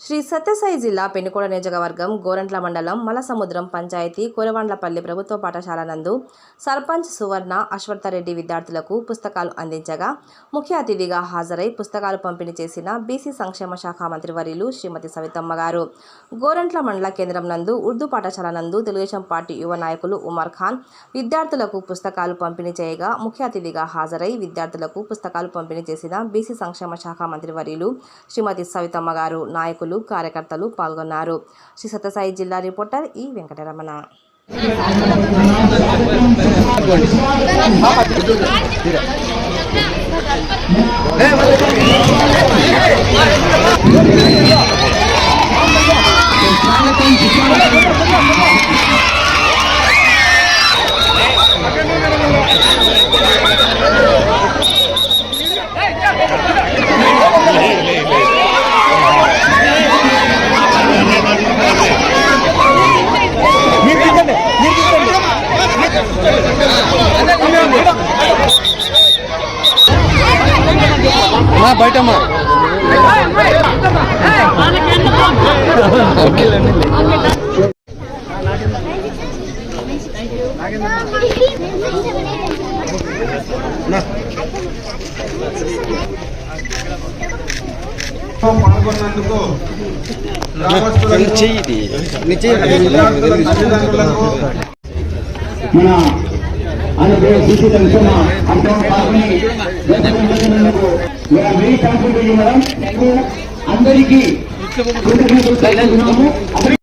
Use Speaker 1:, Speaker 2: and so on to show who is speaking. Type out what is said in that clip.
Speaker 1: శ్రీ సత్యసాయి జిల్లా పెనుకోడ నియోజకవర్గం గోరంట్ల మండలం మలసముద్రం పంచాయతీ కురవాండ్లపల్లి ప్రభుత్వ పాఠశాల నందు సర్పంచ్ సువర్ణ అశ్వత్థరెడ్డి విద్యార్థులకు పుస్తకాలు అందించగా ముఖ్య అతిథిగా హాజరై పుస్తకాలు పంపిణీ చేసిన బీసీ సంక్షేమ శాఖ మంత్రివర్యులు శ్రీమతి సవితమ్మ గారు. గోరంట్ల మండల కేంద్రం నందు ఉర్దూ పాఠశాల నందు తెలుగుదేశం పార్టీ యువ నాయకులు ఉమర్ ఖాన్ విద్యార్థులకు పుస్తకాలు పంపిణీ చేయగా ముఖ్య అతిథిగా హాజరై విద్యార్థులకు పుస్తకాలు పంపిణీ చేసిన బీసీ సంక్షేమ శాఖ మంత్రివర్యులు శ్రీమతి సవితమ్మ గారు. నాయకులు కార్యకర్తలు పాల్గొన్నారు శ్రీ సత్యసాయి జిల్లా రిపోర్టర్ ఈ వెంకటరమణ
Speaker 2: మా బయటమ్మా.
Speaker 3: పాల్గొన్నందుకు
Speaker 4: మన అనుభవ బీసీ సంక్షేమ అర్థం వెరీ ఇలా మేడం అందరికీ